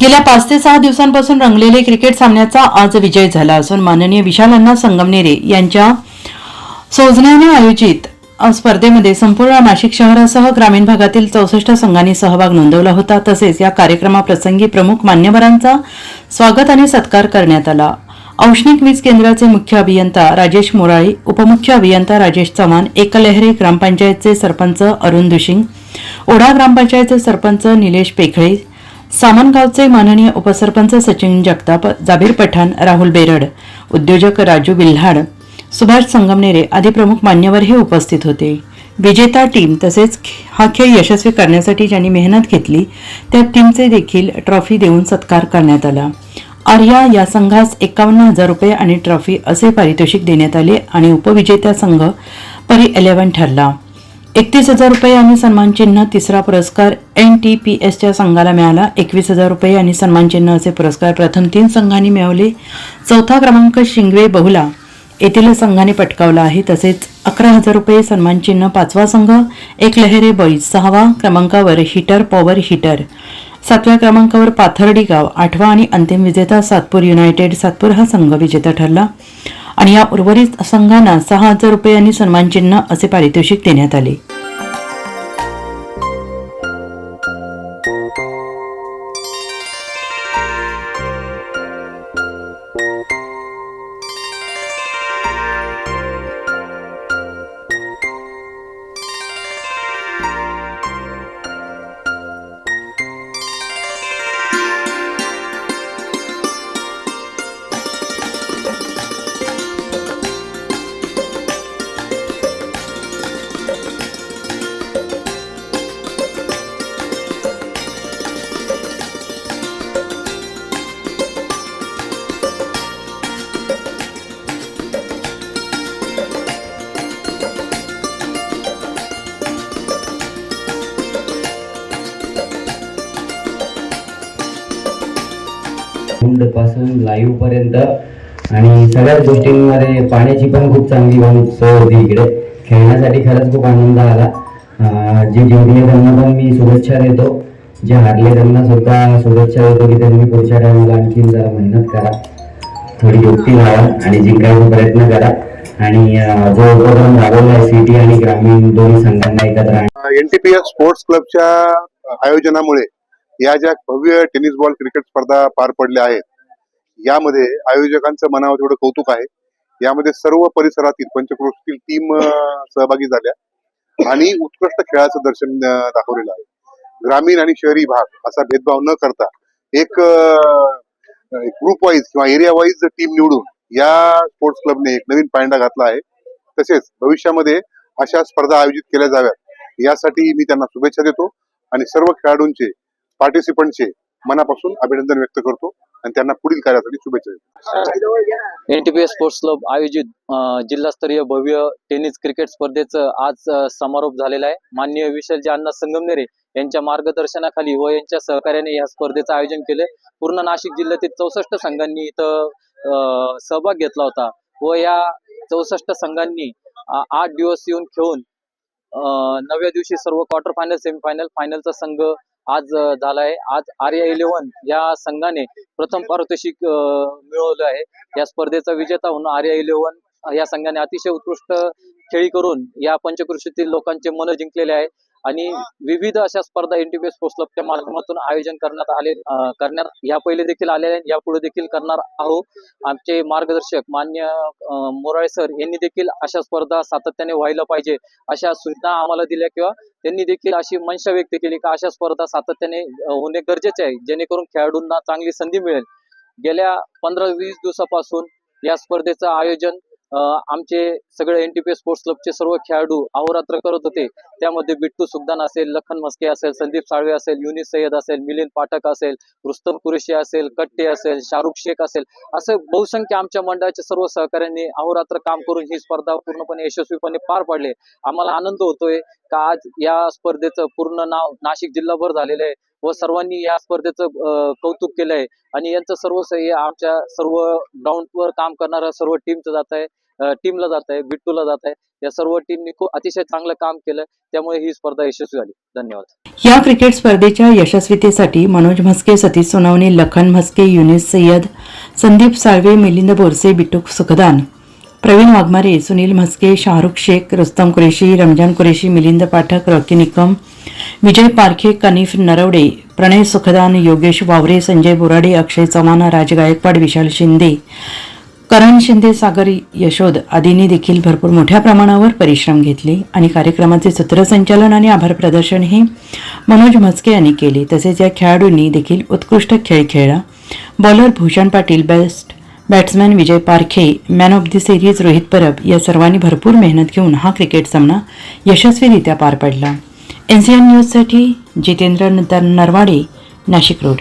गेल्या पाच ते सहा दिवसांपासून रंगलेले क्रिकेट सामन्याचा आज विजय झाला असून माननीय विशालांना संगमनेरे यांच्या सौजन्याने आयोजित स्पर्धेमध्ये संपूर्ण नाशिक शहरासह ग्रामीण भागातील चौसष्ट संघांनी सहभाग नोंदवला होता. तसेच या कार्यक्रमाप्रसंगी प्रमुख मान्यवरांचा स्वागत आणि सत्कार करण्यात आला. औष्णिक वीज केंद्राचे मुख्य अभियंता राजेश मोराळी उपमुख्य अभियंता राजेश चव्हाण एकलहरे ग्रामपंचायतचे सरपंच अरुण दुशिंग ओढा ग्रामपंचायतचे सरपंच निलेश पेखळे सामनगावचे माननीय उपसरपंच सचिन जगताप जाबीर पठाण राहुल बेरड उद्योजक राजू बिल्हाड सुभाष संगमनेरे आदी प्रमुख मान्यवर हे उपस्थित होते. विजेता टीम तसेच हा खेळ यशस्वी करण्यासाठी ज्यांनी मेहनत घेतली त्या टीमचे देखील ट्रॉफी देऊन सत्कार करण्यात आला. आर्या या संघास एकावन्न हजार रुपये आणि ट्रॉफी असे पारितोषिक देण्यात आले आणि उपविजेता संघ परी इलेव्हन ठरला. एकतीस हजार रुपये आणि सन्मान चिन्ह तिसरा पुरस्कार एन टी पी एसच्या संघाला मिळाला. एकवीस हजार रुपये आणि सन्मान चिन्ह असे पुरस्कार प्रथम तीन संघांनी मिळवले. चौथा क्रमांक शिंगवे बहुला. येथील संघाने पटकावला आहे. तसेच अकरा हजार रुपये सन्मानचिन्ह पाचवा संघ एक लहेरे बळी. सहावा क्रमांकावर हिटर पॉवर हिटर. सातव्या क्रमांकावर पाथर्डी गाव. आठवा आणि अंतिम विजेता सातपूर युनायटेड. सातपूर हा संघ विजेता ठरला. आणि या उर्वरित संघांना सहा हजार रुपये आणि सन्मानचिन्ह असे पारितोषिक देण्यात आले. ग्राउंडपासून लाईव्ह पर्यंत. आणि सगळ्याच गोष्टींमध्ये पाण्याची पण खूप चांगली सोय होती इकडे. खेळण्यासाठी खरंच खूप आनंद आला. जे जिंकले त्यांना पण मी शुभेच्छा देतो जे हारले त्यांना सुद्धा शुभेच्छा देतो की त्यांनी पुढच्या टायमाला आणखीन जरा मेहनत करा. थोडी युक्ती लावा आणि जिंकायचा प्रयत्न करा. आणि जो उपक्रम राबवला आहे सिटी आणि ग्रामीण दोन्ही संघांना एकत्र आणण्याचा, एनटीपीएस स्पोर्ट्स क्लबच्या आयोजनामुळे या ज्या भव्य टेनिस बॉल क्रिकेट स्पर्धा पार पडल्या आहेत यामध्ये आयोजकांचं मनावर तेवढं कौतुक आहे. यामध्ये सर्व परिसरातील पंचक्रोशीतील टीम सहभागी झाल्या आणि उत्कृष्ट खेळाचं दर्शन दाखवलेलं आहे. ग्रामीण आणि शहरी भाग असा भेदभाव न करता एक ग्रुप वाईज किंवा एरिया वाईज टीम निवडून या स्पोर्ट्स क्लबने एक नवीन पायंडा घातला आहे. तसेच भविष्यामध्ये अशा स्पर्धा आयोजित केल्या जाव्यात. यासाठी मी त्यांना शुभेच्छा देतो आणि सर्व खेळाडूंचे पार्टिसिपंटचे मनापासून अभिनंदन व्यक्त करतो आणि त्यांना पुढील कार्यासाठी शुभेच्छा देतो. एनटीपीएस स्पोर्ट्स क्लब आयोजित जिल्हास्तरीय भव्य टेनिस क्रिकेट स्पर्धेचं आज समारोप झालेला आहे. माननीय विशालजी अण्णा संगमनेरे यांच्या मार्गदर्शनाखाली व यांच्या सहकार्याने या स्पर्धेचं आयोजन केले पूर्ण नाशिक जिल्ह्यातील चौसष्ट संघांनी इथं सहभाग घेतला होता व या चौसष्ट संघांनी आठ दिवस येऊन खेळून नव्या नवव्या दिवशी सर्व क्वार्टर फायनल सेमीफायनल फायनलचा संघ आज झालाय. झाला आहे आज आर्या इलेव्हन या संघाने प्रथम पारितोषिक अं, मिळवलं आहे. या स्पर्धेचा विजेता होऊन आर्या इलेव्हन या संघाने अतिशय उत्कृष्ट खेळी करून या पंचकृषीतील लोकांचे मन जिंकलेले आहे. आणि विविध अशा स्पर्धा एनटीपीएस स्पोर्ट्स क्लबच्या माध्यमातून आयोजन करण्यात आले करण्यात या पहिले देखील आलेले यापुढे देखील करणार आहोत. आमचे मार्गदर्शक मान्य मोराळे सर यांनी देखील अशा स्पर्धा सातत्याने व्हायला पाहिजे अशा सूचना आम्हाला दिल्या किंवा त्यांनी देखील अशी मनशा व्यक्त केली की अशा स्पर्धा सातत्याने होणे गरजेचे आहे जेणेकरून खेळाडूंना चांगली संधी मिळेल. गेल्या पंधरा वीस दिवसापासून या स्पर्धेचं आयोजन आमचे सगळे एन टी पी स्पोर्ट्स क्लबचे सर्व खेळाडू अहोरात्र करत होते. त्यामध्ये बिट्टू सुगदान असेल लखन मस्के असेल संदीप साळवे असेल युनिस सय्यद असेल मिलिंद पाठक असेल रुस्तम कुरेशी असेल कट्टे असेल शाहरुख शेख असेल असं बहुसंख्य आमच्या मंडळाच्या सर्व सहकाऱ्यांनी अहोरात्र काम करून ही स्पर्धा पूर्णपणे यशस्वीपणे पार पाडली. आम्हाला आनंद होतोय. का आज या स्पर्धेचं पूर्ण नाव नाशिक जिल्हाभर झालेलं आहे व सर्वांनी या स्पर्धेचं कौतुक कौतुक केलंय आणि यांचं सर्व श्रेय आमच्या सर्व ग्राउंडवर काम करणाऱ्या सर्व टीमचं जात आहे टीमला जात आहे बिट्टूला जात आहे. या सर्व टीमनी खूप अतिशय चांगलं काम केलं त्यामुळे ही स्पर्धा यशस्वी झाली. धन्यवाद. या क्रिकेट स्पर्धेच्या यशस्वीतेसाठी मनोज म्हस्के सतीश सोनावणे लखन म्हस्के युनिस सय्यद संदीप साळवे मिलिंद बोरसे बिट्टू सुखदान प्रवीण वाघमारे सुनील म्हस्के शाहरुख शेख रुस्तम कुरेशी रमजान कुरेशी मिलिंद पाठक रॉकी निकम विजय पारखे कनिफ नरवडे प्रणय सुखदान योगेश वावरे संजय बोराडे अक्षय चव्हाण राज गायकवाड विशाल शिंदे करण शिंदे सागर यशोद आदींनी देखील भरपूर मोठ्या प्रमाणावर परिश्रम घेतले आणि कार्यक्रमाचे सूत्रसंचालन आणि आभार प्रदर्शन हे मनोज म्हस्के यांनी केले. तसेच या खेळाडूंनी देखील उत्कृष्ट खेळ खेळला. Bowler Bhushan Patil best batsman Vijay Parkhe man of the series Rohit Parab या सर्वांनी भरपूर मेहनत घेऊन हा क्रिकेट सामना यशस्वीरित्या पार पडला. एन सी एन न्यूजसाठी जितेंद्र नरवाडे नाशिक रोड.